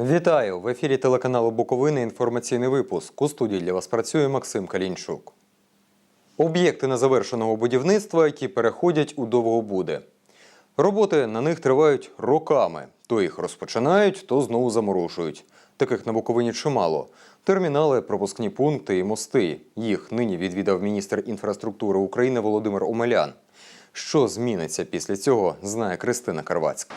Вітаю! В ефірі телеканалу Буковини інформаційний випуск. У студії для вас працює Максим Калінчук. Об'єкти незавершеного будівництва, які переходять у довгобуди. Роботи на них тривають роками. То їх розпочинають, то знову заморожують. Таких на Буковині чимало. Термінали, пропускні пункти і мости. Їх нині відвідав міністр інфраструктури України Володимир Омелян. Що зміниться після цього, знає Кристина Карвацька.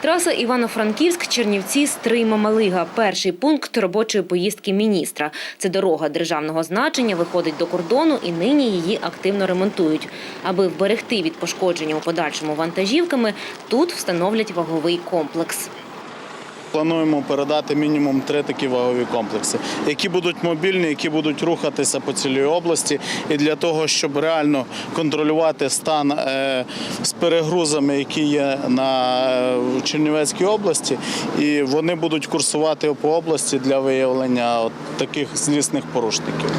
Траса Івано-Франківськ, Чернівці, Стрийма, Малига. Перший пункт робочої поїздки міністра. Це дорога державного значення, виходить до кордону і нині її активно ремонтують. Аби вберегти від пошкодження у подальшому вантажівками, тут встановлять ваговий комплекс. Плануємо передати мінімум три такі вагові комплекси, які будуть мобільні, які будуть рухатися по цілій області. І для того, щоб реально контролювати стан е, з перегрузами, які є на в Чернівецькій області, і вони будуть курсувати по області для виявлення от таких злісних порушників.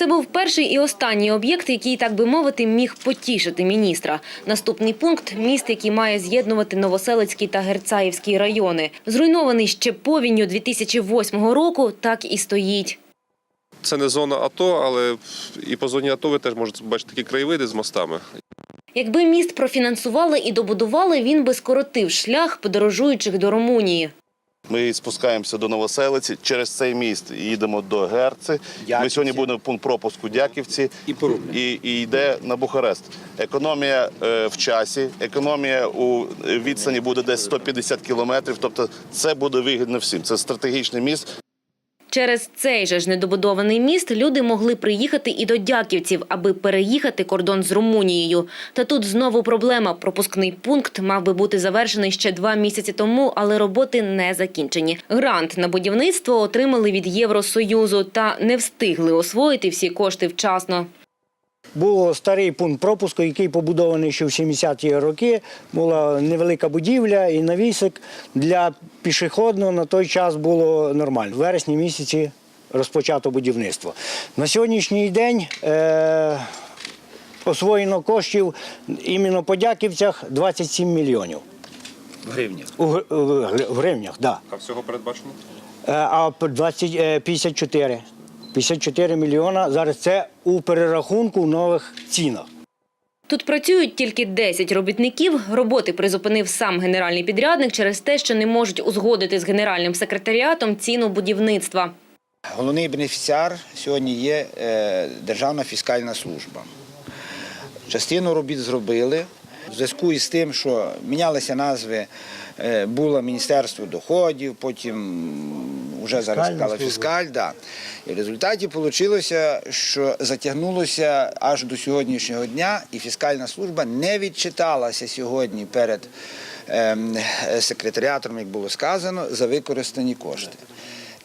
Це був перший і останній об'єкт, який, так би мовити, міг потішити міністра. Наступний пункт міст, який має з'єднувати Новоселицький та Герцаївський райони. Зруйнований ще повінню 2008 року, так і стоїть. Це не зона АТО, але і по зоні АТО ви теж можете бачити такі краєвиди з мостами. Якби міст профінансували і добудували, він би скоротив шлях подорожуючих до Румунії. Ми спускаємося до Новоселиці, через цей міст їдемо до Герци. Ми сьогодні будемо в пункт пропуску Дяківці і, і, і йде на Бухарест. Економія е, в часі, економія у відстані буде десь 150 кілометрів. Тобто це буде вигідно всім. Це стратегічний міст. Через цей же ж недобудований міст люди могли приїхати і до Дяківців, аби переїхати кордон з Румунією. Та тут знову проблема. Пропускний пункт мав би бути завершений ще два місяці тому, але роботи не закінчені. Грант на будівництво отримали від Євросоюзу та не встигли освоїти всі кошти вчасно. Був старий пункт пропуску, який побудований ще в 70-ті роки. Була невелика будівля і навісик для пішохідного на той час було нормально. В вересні місяці розпочато будівництво. На сьогоднішній день е- освоєно коштів іменно по Дяківцях 27 мільйонів. В гривнях. У, в в гривнях, так. Да. А всього передбачено? Е, А 20, е, 54. 54 мільйона. Зараз це у перерахунку в нових цінах. Тут працюють тільки 10 робітників. Роботи призупинив сам генеральний підрядник через те, що не можуть узгодити з генеральним секретаріатом ціну будівництва. Головний бенефіціар сьогодні є е, Державна фіскальна служба. Частину робіт зробили. В зв'язку із тим, що мінялися назви, було Міністерство доходів, потім вже зараз сказала фіскаль. Да. І в результаті вийшло, що затягнулося аж до сьогоднішнього дня, і фіскальна служба не відчиталася сьогодні перед ем, секретаріатом, як було сказано, за використані кошти.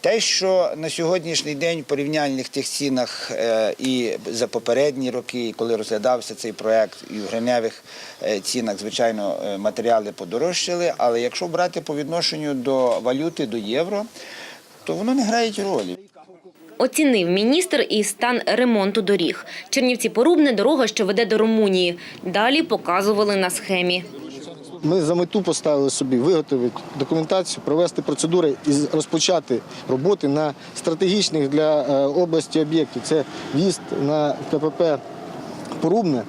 Те, що на сьогоднішній день в порівняльних тих цінах е, і за попередні роки, коли розглядався цей проект, і в гривневих е, цінах, звичайно, е, матеріали подорожчали. Але якщо брати по відношенню до валюти, до євро, то воно не грає ролі. Оцінив міністр і стан ремонту доріг. Чернівці-Порубне – дорога, що веде до Румунії. Далі показували на схемі. Ми за мету поставили собі виготовити документацію, провести процедури і розпочати роботи на стратегічних для е, області об'єктів. Це в'їзд на КПП Порубне,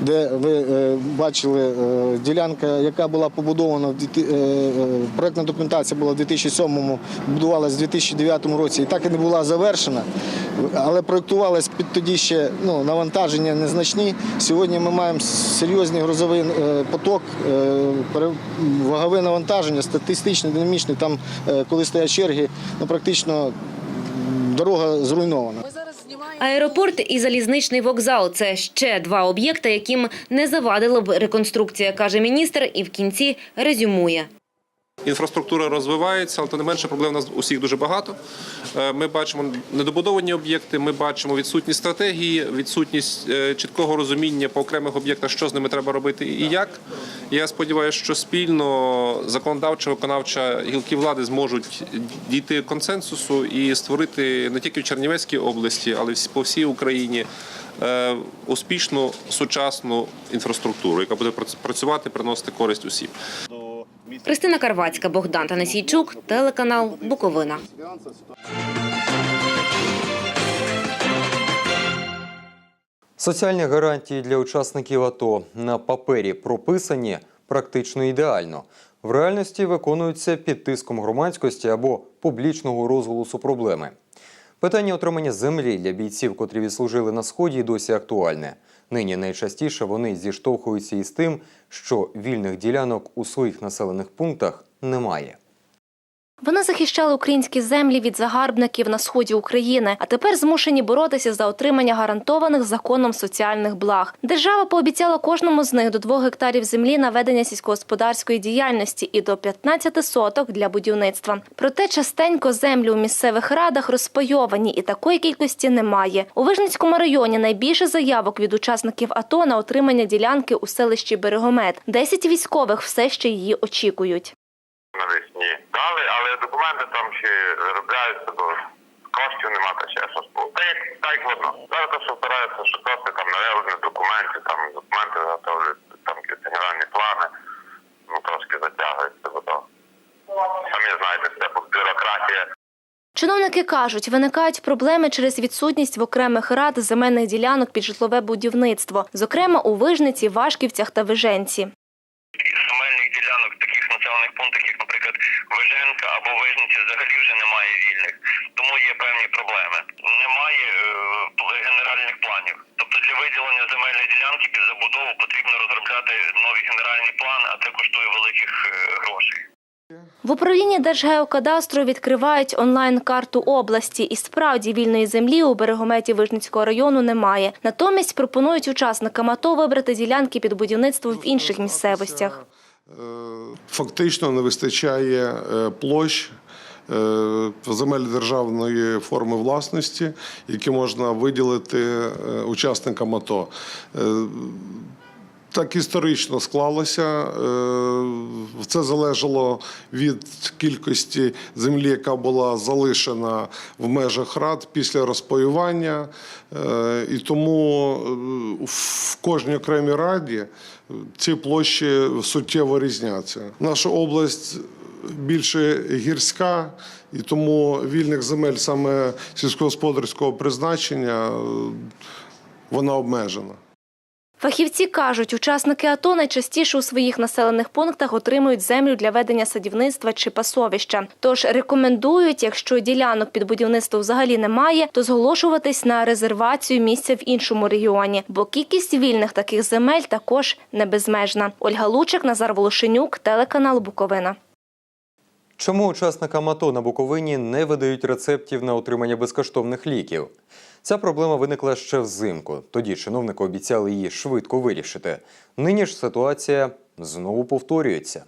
де ви е, бачили е, ділянка, яка була побудована е, проектна документація була в 2007-му, будувалася в 2009 році і так і не була завершена. Але проєктувалась під тоді ще ну, навантаження незначні. Сьогодні ми маємо серйозний грузовий е, поток, вагове навантаження, статистичне, динамічне. Там, коли стоять черги, ну практично дорога зруйнована. Аеропорт і залізничний вокзал – це ще два об'єкти, яким не завадила б реконструкція, каже міністр, і в кінці резюмує. Інфраструктура розвивається, але тим не менше проблем у нас усіх дуже багато. Е, Ми бачимо недобудовані об'єкти, ми бачимо відсутність стратегії, відсутність е, чіткого розуміння по окремих об'єктах, що з ними треба робити і як. Я сподіваюся, що спільно законодавча, виконавча гілки влади зможуть дійти консенсусу і створити не тільки в Чернівецькій області, але й по всій Україні е, успішну сучасну інфраструктуру, яка буде прац- працювати, приносити користь усім. Христина Карвацька, Богдан Танасійчук, телеканал Буковина. Соціальні гарантії для учасників АТО на папері прописані практично ідеально. В реальності виконуються під тиском громадськості або публічного розголосу проблеми. Питання отримання землі для бійців, котрі відслужили на сході, досі актуальне. Нині найчастіше вони зіштовхуються із тим, що вільних ділянок у своїх населених пунктах немає. Вони захищали українські землі від загарбників на сході України, а тепер змушені боротися за отримання гарантованих законом соціальних благ. Держава пообіцяла кожному з них до двох гектарів землі на ведення сільськогосподарської діяльності і до 15 соток для будівництва. Проте частенько землі у місцевих радах розпайовані і такої кількості немає. У Вижницькому районі найбільше заявок від учасників АТО на отримання ділянки у селищі Берегомет. Десять військових все ще її очікують. Навесні дали, але документи там ще виробляються, бо коштів нема та ще щось. Та як так як воно. Зараз то, що що просто там навели документи, там документи готовлять, там якісь генеральні плани, ну трошки затягується, бо то. Самі знаєте, це бюрократія. Чиновники кажуть, виникають проблеми через відсутність в окремих рад земельних ділянок під житлове будівництво, зокрема у Вижниці, Вашківцях та Виженці. Земельних ділянок в таких населених пунктах, як, наприклад, Виженка або Вижниці, взагалі вже немає вільних, тому є певні проблеми. Немає е, генеральних планів. Тобто для виділення земельної ділянки під забудову потрібно розробляти нові генеральні плани, а це коштує великих е, грошей. В управлінні Держгеокадастру відкривають онлайн-карту області, і справді вільної землі у берегометі Вижницького району немає. Натомість пропонують учасникам АТО вибрати ділянки під будівництво в інших місцевостях. Е, Фактично не вистачає е, площ е, земель державної форми власності, які можна виділити учасникам АТО. Так історично склалося. Це залежало від кількості землі, яка була залишена в межах рад після розпаювання. І тому в кожній окремій раді ці площі суттєво різняться. Наша область більше гірська, і тому вільних земель саме сільськогосподарського призначення е, вона обмежена. Фахівці кажуть, учасники АТО найчастіше у своїх населених пунктах отримують землю для ведення садівництва чи пасовища. Тож рекомендують, якщо ділянок під будівництво взагалі немає, то зголошуватись на резервацію місця в іншому регіоні, бо кількість вільних таких земель також не безмежна. Ольга Лучик, Назар Волошенюк, телеканал Буковина. Чому учасникам АТО на Буковині не видають рецептів на отримання безкоштовних ліків? Ця проблема виникла ще взимку. Тоді чиновники обіцяли її швидко вирішити. Нині ж ситуація знову повторюється.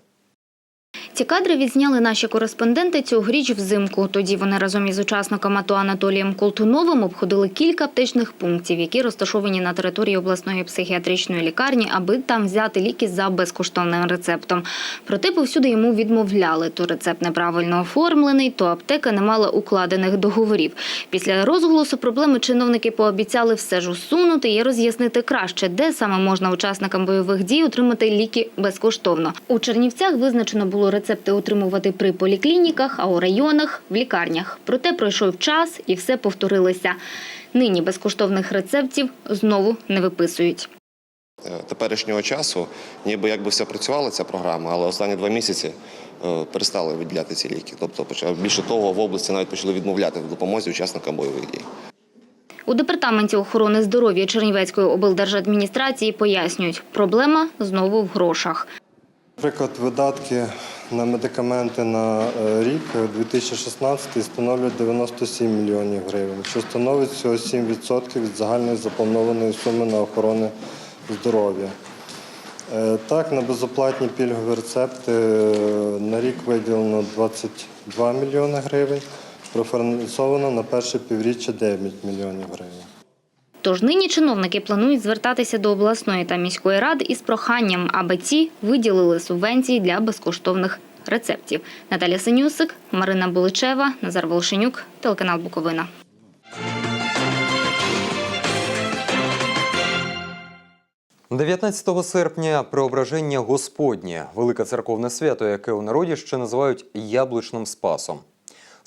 Ці кадри відзняли наші кореспонденти цьогоріч взимку. Тоді вони разом із учасником АТО Анатолієм Колтуновим обходили кілька аптечних пунктів, які розташовані на території обласної психіатричної лікарні, аби там взяти ліки за безкоштовним рецептом. Проте повсюди йому відмовляли. То рецепт неправильно оформлений, то аптека не мала укладених договорів. Після розголосу проблеми чиновники пообіцяли все ж усунути і роз'яснити краще, де саме можна учасникам бойових дій отримати ліки безкоштовно. У Чернівцях визначено було рецепти отримувати при поліклініках, а у районах в лікарнях. Проте пройшов час і все повторилося. Нині безкоштовних рецептів знову не виписують. Е, теперішнього часу, ніби якби все працювала ця програма, але останні два місяці е, перестали виділяти ці ліки. Тобто, більше того, в області навіть почали відмовляти в допомозі учасникам бойових дій. У департаменті охорони здоров'я Чернівецької облдержадміністрації пояснюють, проблема знову в грошах. Наприклад, видатки на медикаменти на е, рік 2016 становлять 97 мільйонів гривень, що становить всього 7% від загальної запланованої суми на охорону здоров'я. Е, Так, на безоплатні пільгові рецепти е, на рік виділено 22 мільйони гривень, профінансовано на перше півріччя 9 мільйонів гривень. Тож нині чиновники планують звертатися до обласної та міської ради із проханням, аби ці виділили субвенції для безкоштовних рецептів. Наталя Синюсик, Марина Буличева, Назар Волошенюк, телеканал Буковина. 19 серпня Преображення Господнє велике церковне свято, яке у народі ще називають Яблучним Спасом.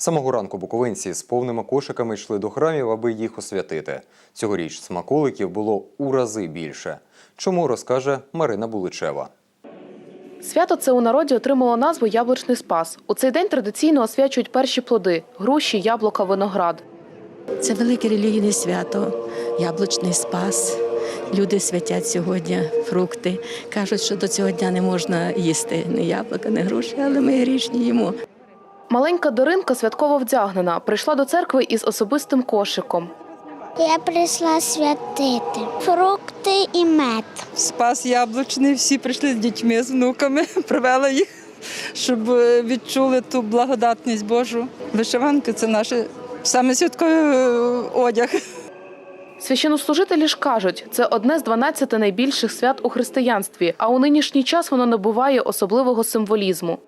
Самого ранку буковинці з повними кошиками йшли до храмів, аби їх освятити. Цьогоріч смаколиків було у рази більше. Чому розкаже Марина Буличева. Свято це у народі отримало назву Яблучний Спас. У цей день традиційно освячують перші плоди груші, яблука, виноград. Це велике релігійне свято, яблучний спас. Люди святять сьогодні фрукти. Кажуть, що до цього дня не можна їсти ні яблука, ні груші, але ми грішні їмо. Маленька Даринка святково вдягнена, прийшла до церкви із особистим кошиком. Я прийшла святити фрукти і мед. Спас яблучний, всі прийшли з дітьми, з внуками, привели їх, щоб е, відчули ту благодатність Божу. Вишиванки це наш саме святковий е, одяг. Священнослужителі ж кажуть, це одне з 12 найбільших свят у християнстві, а у нинішній час воно набуває особливого символізму.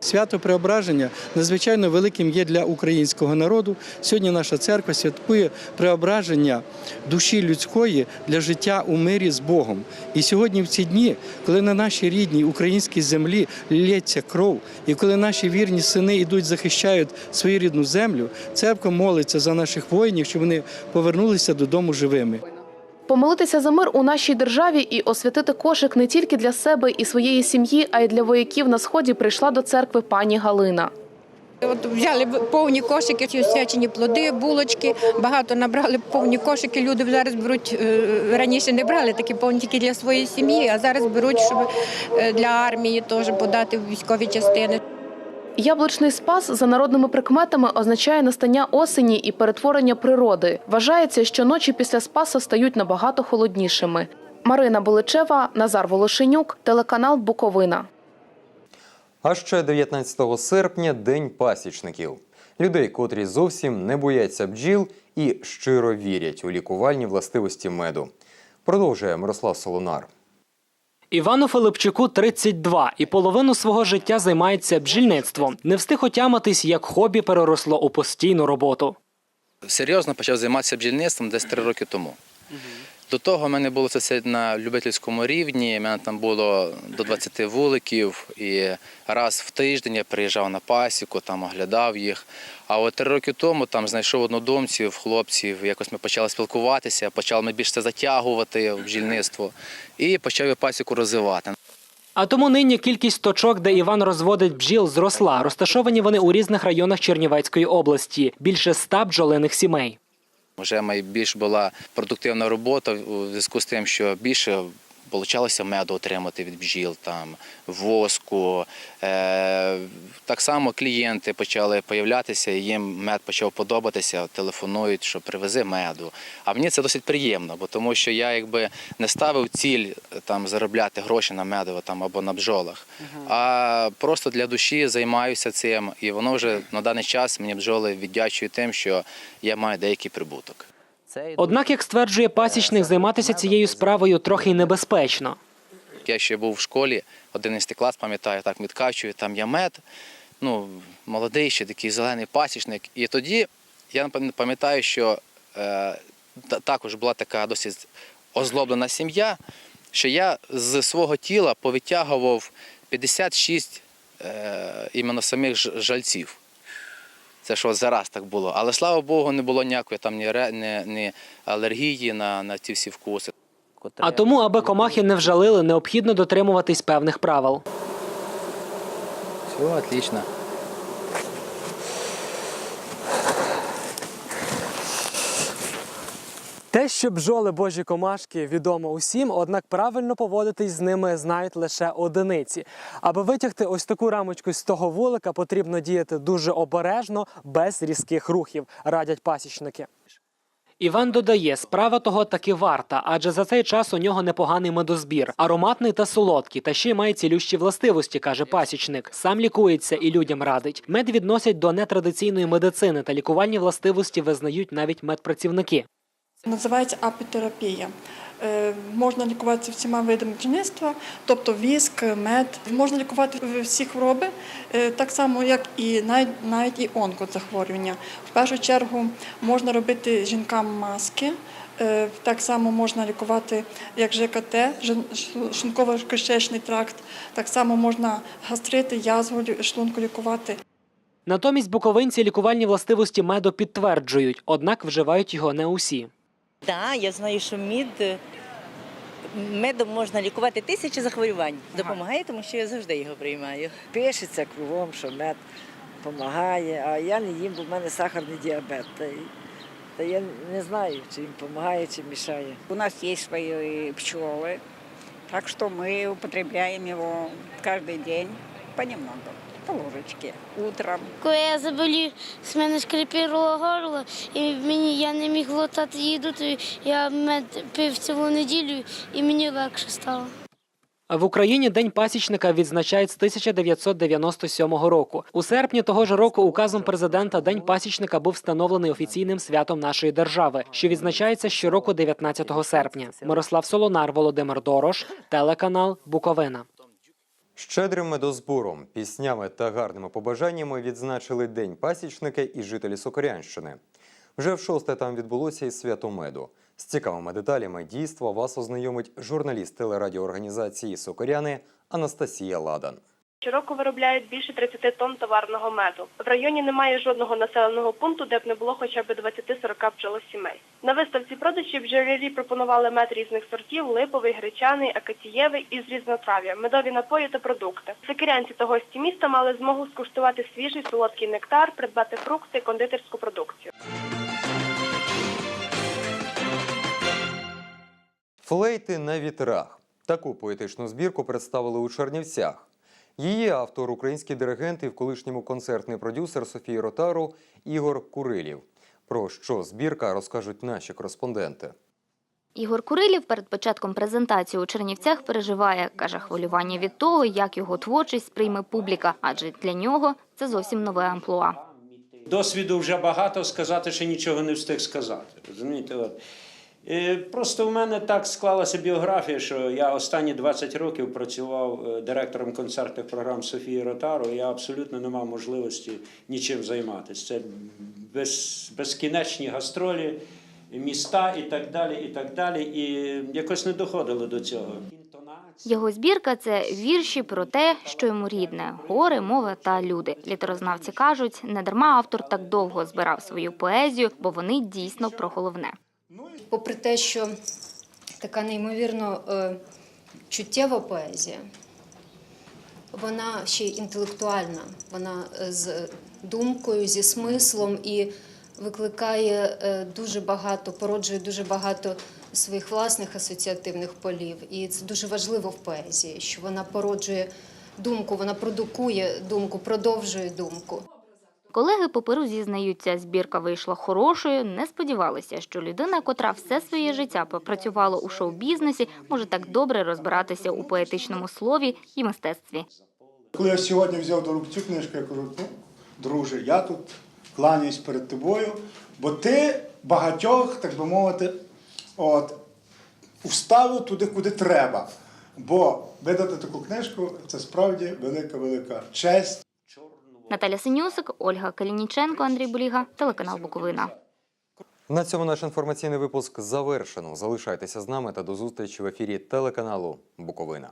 Свято Преображення надзвичайно великим є для українського народу. Сьогодні наша церква святкує преображення душі людської для життя у мирі з Богом. І сьогодні, в ці дні, коли на нашій рідній українській землі лється кров, і коли наші вірні сини йдуть, захищають свою рідну землю, церква молиться за наших воїнів, щоб вони повернулися додому живими. Помолитися за мир у нашій державі і освятити кошик не тільки для себе і своєї сім'ї, а й для вояків на сході прийшла до церкви пані Галина. От взяли повні кошики, освячені плоди, булочки. Багато набрали повні кошики. Люди зараз беруть е, раніше не брали такі повні тільки для своєї сім'ї, а зараз беруть, щоб е, для армії теж подати військові частини. Яблучний спас за народними прикметами означає настання осені і перетворення природи. Вважається, що ночі після спаса стають набагато холоднішими. Марина Боличева, Назар Волошенюк, телеканал Буковина. А ще 19 серпня День пасічників. Людей, котрі зовсім не бояться бджіл і щиро вірять у лікувальні властивості меду. Продовжує Мирослав Солонар. Івану Филипчуку 32 і половину свого життя займається бджільництвом. Не встиг отямитись, як хобі переросло у постійну роботу. Серйозно почав займатися бджільництвом десь три роки тому. До того в мене було це все на любительському рівні. У мене там було до 20 вуликів, і раз в тиждень я приїжджав на пасіку, там оглядав їх. А от три роки тому там знайшов однодумців, хлопців, якось ми почали спілкуватися, почали ми більше затягувати в бджільництво і почав я пасіку розвивати. А тому нині кількість точок, де Іван розводить бджіл, зросла. Розташовані вони у різних районах Чернівецької області. Більше ста бджолиних сімей. Вже найбільш була продуктивна робота у зв'язку з тим, що більше получалося меду отримати від бджіл, там воску. Е, так само клієнти почали появлятися, і їм мед почав подобатися, телефонують, що привези меду. А мені це досить приємно, бо тому що я якби не ставив ціль там заробляти гроші на меду там або на бджолах, а просто для душі займаюся цим, і воно вже на даний час мені бджоли віддячують тим, що я маю деякий прибуток. Однак, як стверджує пасічник, займатися цією справою трохи небезпечно. Я ще був в школі, 11 клас, пам'ятаю, так відкачую, там я мед, ну, молодий, ще такий зелений пасічник. І тоді я пам'ятаю, що е, також була така досить озлоблена сім'я, що я з свого тіла повитягував 56 е, іменно самих жальців. Це що зараз так було. Але слава Богу, не було ніякої там ні, ре- ні, ні алергії на, на ці всі вкуси. А тому, аби комахи не вжалили, необхідно дотримуватись певних правил. Все, отлично. Те, що бджоли божі комашки відомо усім, однак правильно поводитись з ними знають лише одиниці. Аби витягти ось таку рамочку з того вулика, потрібно діяти дуже обережно, без різких рухів, радять пасічники. Іван додає, справа того таки варта, адже за цей час у нього непоганий медозбір, ароматний та солодкий, та ще й має цілющі властивості, каже пасічник. Сам лікується і людям радить. Мед відносять до нетрадиційної медицини та лікувальні властивості визнають навіть медпрацівники. Називається апітерапія. Е, Можна лікуватися всіма видами бджільництва, тобто віск, мед. Можна лікувати всі хвороби, е, так само, як і навіть, навіть і онкозахворювання. В першу чергу можна робити жінкам маски, Е, Так само можна лікувати як ЖКТ, жин- ш- шлунково-кишечний тракт, так само можна гастрити, язву шлунку лікувати. Натомість буковинці лікувальні властивості меду підтверджують, однак вживають його не усі. Так, я знаю, що мід е, медом можна лікувати тисячі захворювань. Допомагає, тому що я завжди його приймаю. Пишеться кругом, що мед допомагає, а я не їм, бо в мене сахарний діабет. Та, й- та я не знаю, чи їм допомагає, чи мішає. У нас есть свои пчелы, так что мы употребляем его каждый день понемногу, по ложечке, утром. Коли я заболів, з мене шкрипіло горло, і мені я не міг глотати їду, то я мед пив цілу неділю і мені легше стало. В Україні День пасічника відзначають з 1997 року. У серпні того ж року указом президента День пасічника був встановлений офіційним святом нашої держави, що відзначається щороку 19 серпня. Мирослав Солонар, Володимир Дорош, телеканал Буковина. Щедрим медозбором, піснями та гарними побажаннями відзначили День пасічники і жителі Сокорянщини. Вже в шосте там відбулося і свято меду. З цікавими деталями дійства вас ознайомить журналіст телерадіоорганізації Сокоряни Анастасія Ладан. Щороку виробляють більше 30 тонн товарного меду. В районі немає жодного населеного пункту, де б не було хоча б 20-40 пчолосімей. На виставці продажів бджолярі пропонували мед різних сортів: липовий, гречаний, акацієвий із різнотрав'я, медові напої та продукти. Сокирянці та гості міста мали змогу скуштувати свіжий солодкий нектар, придбати фрукти, кондитерську продукцію. Флейти на вітрах. Таку поетичну збірку представили у Чернівцях. Її автор український диригент і в колишньому концертний продюсер Софії Ротару Ігор Курилів. Про що збірка розкажуть наші кореспонденти. Ігор Курилів перед початком презентації у Чернівцях переживає, каже, хвилювання від того, як його творчість сприйме публіка, адже для нього це зовсім нове амплуа. Досвіду вже багато, сказати, що нічого не встиг сказати. Розумієте? Е, Просто в мене так склалася біографія, що я останні 20 років працював е, директором концертних програм Софії Ротару. Я абсолютно не мав можливості нічим займатися. Це без, безкінечні гастролі, міста і так далі. І так далі. І якось не доходило до цього. Його збірка це вірші про те, що йому рідне гори, мова та люди. Літерознавці кажуть, не дарма автор так довго збирав свою поезію, бо вони дійсно про головне. Попри те, що така неймовірно е, чуттєва поезія, вона ще й інтелектуальна, вона е, з думкою, зі смислом і викликає е, дуже багато, породжує дуже багато своїх власних асоціативних полів. І це дуже важливо в поезії, що вона породжує думку, вона продукує думку, продовжує думку. Колеги по перу зізнаються, збірка вийшла хорошою. Не сподівалися, що людина, котра все своє життя попрацювала у шоу-бізнесі, може так добре розбиратися у поетичному слові і мистецтві. Коли я сьогодні взяв до рук цю книжку, я кажу, ну, друже, я тут кланяюсь перед тобою, бо ти багатьох, так би мовити, от, вставив туди, куди треба. Бо видати таку книжку це справді велика-велика честь. Наталя Синюсик, Ольга Калініченко, Андрій Буліга, телеканал Буковина. На цьому наш інформаційний випуск завершено. Залишайтеся з нами та до зустрічі в ефірі телеканалу Буковина.